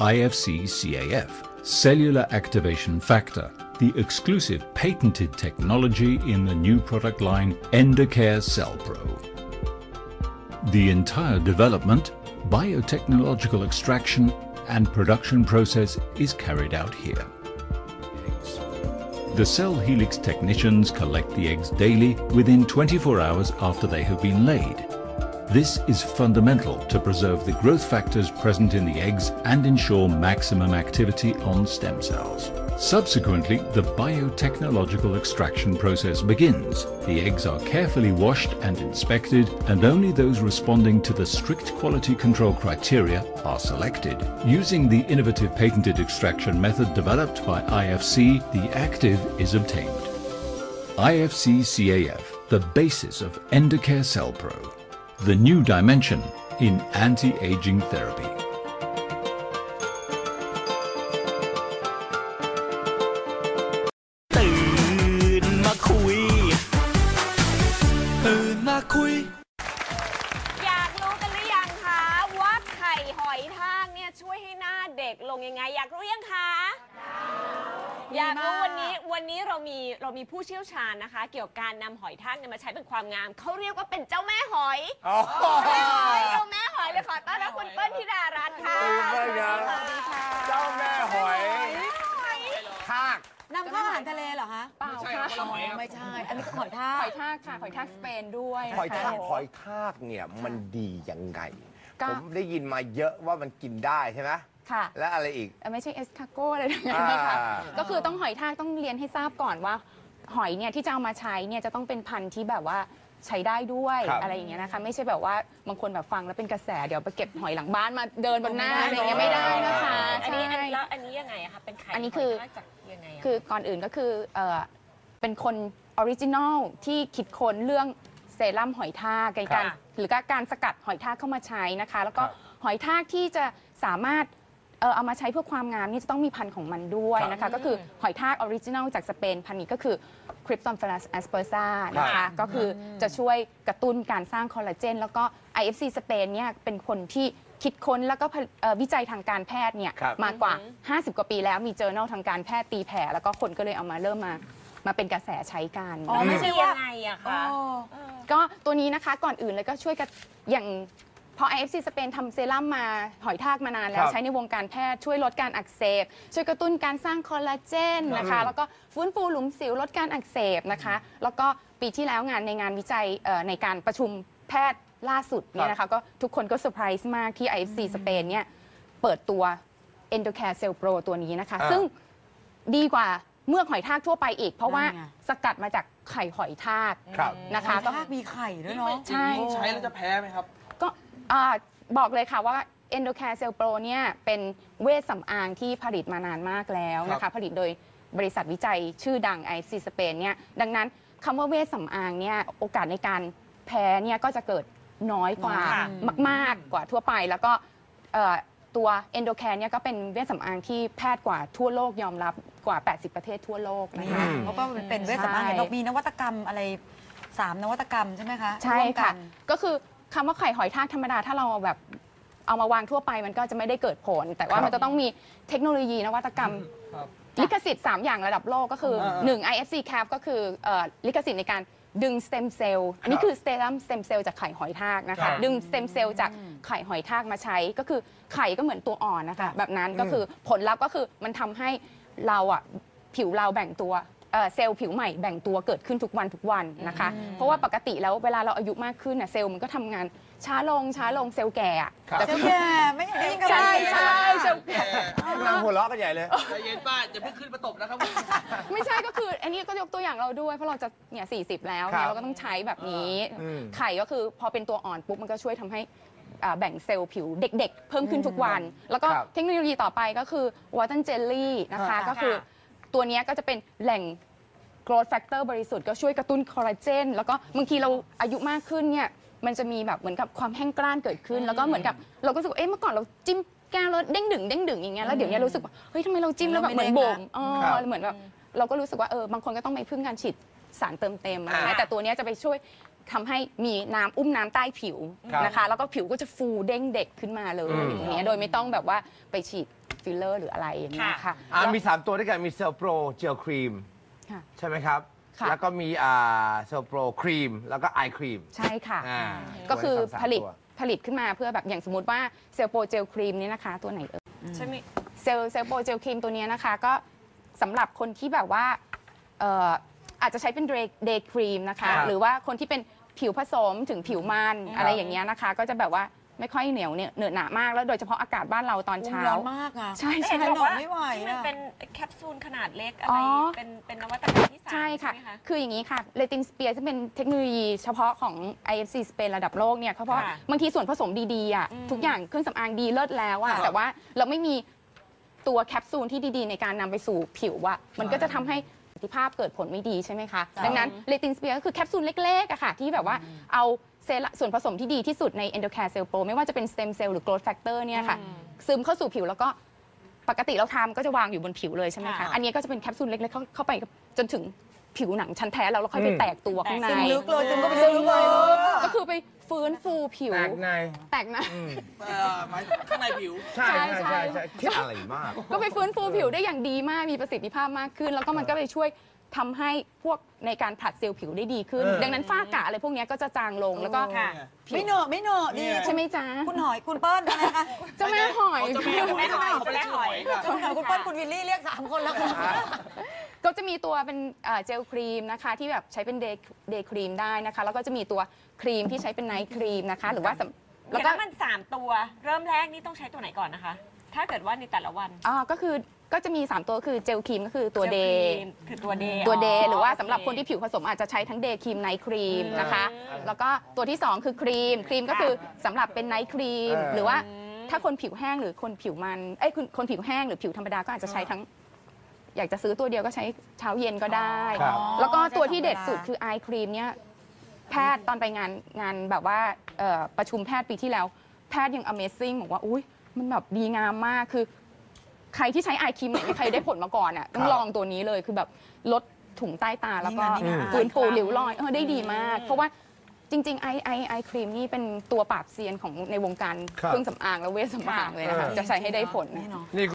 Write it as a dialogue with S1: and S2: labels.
S1: IFC CAF, cellular activation factor, the exclusive patented technology in the new product line Endocare Cell Pro. The entire development, biotechnological extraction, and production process is carried out here. The cell helix technicians collect the eggs daily within 24 hours after they have been laid. This is fundamental to preserve the growth factors present in the eggs and ensure maximum activity on stem cells. Subsequently, the biotechnological extraction process begins. The eggs are carefully washed and inspected, and only those responding to the strict quality control criteria are selected. Using the innovative patented extraction method developed by IFC, the active is obtained. IFC CAF, the basis of Endocare Cell Pro, the new dimension in anti-aging therapy.
S2: ตื่นมาคุยตื่นมาคุย
S3: อยากรู้กันหรือยังคะว่าไข่หอยทากเนี่ยช่วยให้หน้าเด็กลงยังไงอยากรู้ยังคะอยากรู้วันนี้วันนี้เรามีเรามีผู้เชี่ยวชาญนะคะ เกี่ยวกับการนำหอยทากเนี่ยมาใช้เป็นความงาม เขาเรียกว่าเป็นเจ้าแม่หอยเจ้าแม่หอยเจ้าแม่หอยเลยขอต้อนรับคุณเปิ้ลธิดารัตน์ค่ะ
S4: สวัสดีครับ
S3: สวัสดีค่ะ
S4: เจ้าแม่หอย
S3: หอย
S4: ทาก
S5: นำเข้าอาหารทะเลเหรอคะ
S6: เปล่าค่ะ
S5: ไม่ใช่ อันนี้คือหอยทาก
S6: หอยทากค่ะหอยทากสเปนด้วยนะคะ
S4: หอยทากหอยทากเนี่ยมันดียังไง
S6: ก็
S4: ผมได้ยินมาเยอะว่ามันกินได้ใช่ไหม
S6: ค่ะ
S4: และอะไรอีก
S6: เอ่อไม่ใช่เอสคาโก้อะไรทั้งนั้นนะคะ
S4: อ่า
S6: ก็คือต้องหอยทากต้องเรียนให้ทราบก่อนว่า หอยเนี่ยที่จะเอามาใช้เนี่ยจะต้องเป็นพันธุ์ที่แบบว่าใช้ได้ด้วย
S4: ครับ
S6: อะไรอย่างเงี้ยนะคะ ไม่ใใช่แบบว่าบางคนแบบฟังแล้วเป็นกระแสเดี๋ยวไปเก็บหอยหลังบ้านมาเดินบนหน้าอะไรอย่างเงี้ยไม่ได้นะคะ
S3: อันนี้อัน
S6: ใช่
S3: นี้แล้วอันนี้ยังไงอะคะเป็นไข่
S6: อันนี้คือ
S3: หยทากจากยังไงอะ
S6: คือก่อนอื่นก็คือเอ่อเป็นคนออริจินอลที่คิดค้นเรื่องเซรั่มหอยทากในการ
S3: ค่ะ
S6: หรือการสกัดหอยทากเข้ามาใช้นะคะ แล้วก็
S4: ครับ
S6: หอยทากที่จะสามารถ เอ่อเอามาใช้เพื่อความงามนี่จะต้องมีพันธุ์ของมันด้วยนะคะ ก็คือหอยทากออริจินอลจากสเปนพันธุ์นี้ก็คือ Krypton f a l a s aspersa นะคะ ก็คือจะช่วยกระตุ้นการสร้างคอลลาเจน แล้วก็ IFC สเปนเนี่ยเป็นคนที่คิดค้นแล้วก็ผลิตเอ่อวิจัยทางการแพทย์เนี่ย
S4: ครับ
S6: มากว่า 50 กว่าปีแล้วมีเจอ r n a l ทางการแพทย์ตีแผ่แล้วก็คนก็เลยเอามาเริ่มมามาเป็นกระแสใช้กัน
S5: อ๋อไม่ใช่ว่า
S3: ยังไงอะ
S5: อ๋อ
S3: คะ
S6: ก็ตัวนี้นะคะก่อนอื่นเลยก็ช่วยกันอย่าง พอ IFC สเปนทำเซรั่มมาหอยทากมานานแล้
S4: ควรับ
S6: ใช้ในวงการแพทย์ช่วยลดการอักเสบ ช่วยกระตุ้นการสร้างคอลลาเจนนะคะ แล้วก็ฟื้นฟูหลุมสิวลดการอักเสบนะคะ แล้วก็ปีที่แล้วงานในงานวิจัยเอ่อในการประชุมแพทย์ล่าสุดเนี่ยนะคะก็ทุกคนก็เซอร์ไพรส์มากที่ IFC สเปนเนี่ยเปิดตัว Endocare Cell Pro ตัวนี้นะคะ
S4: อ่า
S6: ซึ่ง ดีกว่าเมือกหอยทากทั่วไปอีก เพราะว่า
S5: นั่นไง
S6: สกัดมาจากไข่หอยทาก
S4: ครับ
S6: นะคะ
S5: หอย
S6: ก็
S5: ทากมีไข่ด้วยเนาะ
S6: ใช่
S7: ใช้แล้วจะแพ้ไหมครับ
S6: ก็ อ่าบอกเลยค่ะว่า Endocare Cell Pro เนี่ยเป็นเวชสำอางที่ผลิตมานานมากแล้วนะ
S7: ครั
S6: คะ
S7: บ
S6: ผลิตโดยบริษัทวิจัยชื่อดัง IFC สเปนเนี่ยดังนั้นคำว่าเวชสำอางเนี่ยโอกาสในการแพ้เนี่ยก็จะเกิดน้อยกว่า
S3: ค่ะ
S6: มาก ๆ กว่าทั่วไป แล้วก็เอ่อตัว Endocare เนี่ยก็เป็นเวชสำอางที่แพทย์กว่าทั่วโลกยอมรับกว่า 80 ประเทศทั่วโลกนะคะ
S5: เขาก็เป็นเวชสำอาง
S6: ใช่
S5: เห็นบอกมีนวัตกรรมอะไรสามนวัตกรรมใช่ไหมคะ
S6: ใช่
S5: ร่วมกั
S6: ค่ะ
S5: น
S6: ก็คือ คำว่าไข่หอยทากธรรมดาถ้าเราเอาแบบเอามาวางทั่วไปมันก็จะไม่ได้เกิดผล แต่ว่า
S4: ครับ
S6: มันจะต้องมีเทคโนโลยีนวัตกรรม
S7: ครับ
S6: ลิขสิทธิ์ 3 อย่างระดับโลกก็คือ
S7: อ่า
S6: 1 IFC CAP ก็คือเอ่อลิขสิทธิ์ในการดึงสเต็มเซลล์อันนี้คือสเตรัมสเต็มเซลล์จากไข่หอยทากนะ
S7: ครั
S6: คะ
S7: บ
S6: ดึงสเต็มเซลล์จากไข่หอยทากมาใช้ก็คือไข่ก็เหมือนตัวอ่อนนะคะ แบบนั้นก็คือผลลัพธ์ก็คือมันทำให้เราอะผิวเราแบ่งตัว เอ่อเซลล์ผิวใหม่แบ่งตัวเกิดขึ้นทุกวันทุกวันนะคะ เพราะว่าปกติแล้วเวลาเราอายุมากขึ้นน่ะเซลล์มันก็ทำงานช้าลงช้าลงเซลล์แก่อะ
S4: ครับ
S6: แต่
S5: เจ้าแย่ไม่ได้ยินกับ
S6: ใช่
S5: เรา
S6: ใช่เซลล์แก่
S4: กำลังหัวเราะกันใหญ่เลย
S7: ใจเย็นป้าจะเพิ่งขึ้นมาตบนะครับผม
S6: ไม่ใช่ก็คือ อันนี้ก็ยกตัวอย่างเราด้วยเพราะเราจะเนี่ยสีแล้ว
S4: ครั
S6: เนี่ย
S4: บ
S6: เราก็ต้องใช้แบบนี้
S4: อืม
S6: ไข่ก็คือพอเป็นตัวอ่อนปุ๊บมันก็ช่วยทำให้อ่าแบ่งเซลล์ผิวเด็ก ๆ เพิ่มขึ้นทุกวัน แล้วก็
S4: ครับ
S6: เทคโนโลยีต่อไปก็คือวอเตอร์เจลลี่นะคะ
S5: ค่ะ
S6: ก็คือ ตัวเนี้ยก็จะเป็นแหล่ง growth factor บริสุทธิ์ก็ช่วยกระตุ้นคอลลาเจนแล้วก็บางทีเราอายุมากขึ้นเนี่ยมันจะมีแบบเหมือนกับความแห้งกร้านเกิดขึ้น แล้วก็เหมือนกับเราก็รู้สึกว่าเอ๊ะเมื่อก่อนเราจิ้มแก้วแล้วเด้งดึงเด้งดึงอย่างเงี้ยแล้วเดี๋ยวเนี้ยรู้สึกว่าเฮ้ยทำไมเราจิ้มแล้วแบบเหมือนโบ่งอ๋อ
S4: ครับ
S6: เหมือนแบบเราก็รู้สึกว่าเออบางคนก็ต้องไปพึ่งการฉีดสารเติมเต็มอะไรเงี้ย
S4: อ่า
S6: แต่ตัวเนี้ยจะไปช่วย ทำให้มีน้ำอุ้มน้ำใต้ผิว
S4: ครับ
S6: นะคะ แล้วก็ผิวก็จะฟูเด้งเด็กขึ้นมาเลย
S4: อืม
S6: อย่างเงี้ยโดยไม่ต้องแบบว่าไปฉีดฟิลเลอร์หรืออะไรอย่างเงี้ยค่ะ
S4: อ่ามี 3 ตัวด้วยกัน มีเซลโปรเจลครีม
S6: ค่ะ
S4: ใช่ไหมครับ
S6: ค่ะ
S4: แล้วก็มีอ่าเซลโปรครีม แล้วก็ไอครีม
S6: ใช่ค่ะ
S4: อ่า
S6: ก็คือ
S4: สาม
S6: ผลิต
S4: ตัว
S6: ผลิตขึ้นมาเพื่อแบบอย่างสมมติว่าเซลโปรเจลครีมนี่นะคะ ตัวไหนเอ่ย
S3: ใช่ไหม
S6: เซลเซลโปรเจลครีมตัวเนี้ยนะคะ ก็สำหรับคนที่แบบว่าเอ่อ อาจจะใช้เป็นเดย์ครีมนะคะ
S4: ครับ
S6: หรือว่าคนที่เป็นผิวผสมถึงผิวมันอะไรอย่างเงี้ยนะคะ ก็จะแบบว่าไม่ค่อยเหนียวเนี่ยเหนอะหนามากแล้วโดยเฉพาะอากาศบ้านเราตอนเช้า
S5: ร้อนมากอะ
S6: ใช่
S3: เห็
S6: ใช่
S3: นบอกว่า
S5: ไม่ไหว
S3: ที่มัน
S5: อะ
S3: เป็นแคปซูลขนาดเล็กอะ
S6: อ๋
S3: ไร
S6: อ
S3: เป็นเป็นนวัตกรรมที่สาม
S6: ใช่ค่ะ
S3: ไหมคะ
S6: คืออย่างนี้ค่ะ เลตินสเปียจะเป็นเทคโนโลยีเฉพาะของ IFC สเปนระดับโลกเนี่ยเพราะว่า
S3: ค่ะ
S6: บางทีส่วนผสมดีๆอะ
S3: อืม
S6: ทุกอย่างเครื่องสำอางดีเลิศแล้วอะแต่ว่าเราไม่มีตัวแคปซูลที่ดีๆ ในการนำไปสู่ผิวอะมันก็จะทำให้ประสิท ธิภาพเกิดผลไม่ดีใช่ไหมคะ ดังนั้นเลตินสเปียก็คือแคปซูลเล็กๆอะค่ะ ที่แบบว่าเอาเซลล์ส่วนผสมที่ดีที่สุดใน Endocare Cell Pro ไม่ว่าจะเป็น Stem Cell หรือ Growth Factor เนี่ยค่ะ ซึมเข้าสู่ผิวแล้วก็ปกติเราทำก็จะวางอยู่บนผิวเลยใช่ไหมคะ
S3: ค่ะ
S6: อันนี้ก็จะเป็นแคปซูลเล็กๆเข้าเข้าไปจนถึง ผิวหนังชั้นแท้แล้วแล้วค่อยไป
S4: อืม
S6: แตกตัวข้างใน
S5: ซึมลึกเลยซึมก็ไปลึกเลย
S6: ก็คือไปฟื้นฟูผิว
S4: แตกใน
S6: แตกนะ
S7: เอ่อหมายข้างในผิว
S4: ใช่
S6: ใช่
S4: ใช่
S6: ใช่
S4: ใช่ใช่คิดอะไรมาก
S6: ก็ไปฟื้นฟูผิวได้อย่างดีมากมีประสิทธิภาพมากขึ้น แล้วก็มันก็ไปช่วย ทำให้พวกในการผลัดเซลล์ผิวได้ดีขึ้น
S4: เออ
S6: ดังนั้นฝ้ากระอะไรพวกเนี้ยก็จะจางลงแล้วก็
S3: ค่ะ
S5: ไม่เหนอะไม่เหนอะดี
S6: ใช่ไหมจ๊ะ
S5: คุณหอยคุณเปิ้ลอะไรคะ
S6: เจ้าแม่หอย
S7: เขาจะไม่หอย
S3: ไม่หอย
S7: เขาไม่ได้ชื่อหอยค่ะ
S5: คุณหอยคุณเปิ้ลคุณวิลลี่เรียกสามคนแล้วค่ะ
S6: ก็จะมีตัวเป็นเอ่อเจลครีมนะคะ ที่แบบใช้เป็นเดย์เดย์ครีมได้นะคะ แล้วก็จะมีตัวครีมที่ใช้เป็นไนท์ครีมนะคะ หรือว่าสำ
S3: แล้
S6: แล้วว
S3: ก็
S6: ก็
S3: มันสามตัว เริ่มแรกนี่ต้องใช้ตัวไหนก่อนนะคะ ถ้าเกิดว่าในแต่ละวัน
S6: อ๋อก็คือ ก็จะมี 3 ตัวคือเจลครีมก็คือตัว
S3: จล
S6: เด
S3: ค
S6: ย์
S3: รีมคือตัวเดย์
S6: ตัวเดย์
S3: อ๋อ
S6: หรือว่า
S3: โเสำ
S6: หรับคนที่ผิวผสมอาจจะใช้ทั้งเดย์ครีมไนท์ครีมนะคะ
S3: อืม
S6: แล้วก็ตัวที่ 2 คือครีมครีมก็คือสำหรับเป็นไนท์ครีม
S4: เออ
S6: หรือว่าถ้าคนผิวแห้งหรือคนผิวมันเอ้ยคนคนผิวแห้งหรือผิวธรรมดาก็อาจจะใช้ทั้งอยากจะซื้อตัวเดียวก็ใช้เช้าเย็นก็ได้
S4: ครับ
S6: แล้วก็ตัวที่เด็ด
S5: ใช้สอง
S6: สุด
S5: เวลา
S6: คือไอครีมเนี่ยแพทย์ตอนไปงานงานแบบว่าเอ่อประชุมแพทย์ปีที่แล้ว แพทย์ยัง Amazing บอกว่า อุ้ยมันแบบดีงามมากคือ ใครที่ใช้ไอครีมไหนไม่เคยได้ผลมาก่อนอะต้องลองตัวนี้เลยคือแบบลดถุงใต้ตาแล้วก็
S5: นี่ไงนี่ไง
S6: ฟื้นฟูริ้วรอยเออได้ดีมาก เพราะว่าจริงๆไอไอไอครีมนี่เป็นตัวปราบเซียนของในวงการ
S4: ครับ
S6: เครื่องสำอางและเวชสำอางเลยนะคะ
S4: เออ
S6: จะใช้ให้ได้ผล
S5: นี่เนาะ
S4: นี่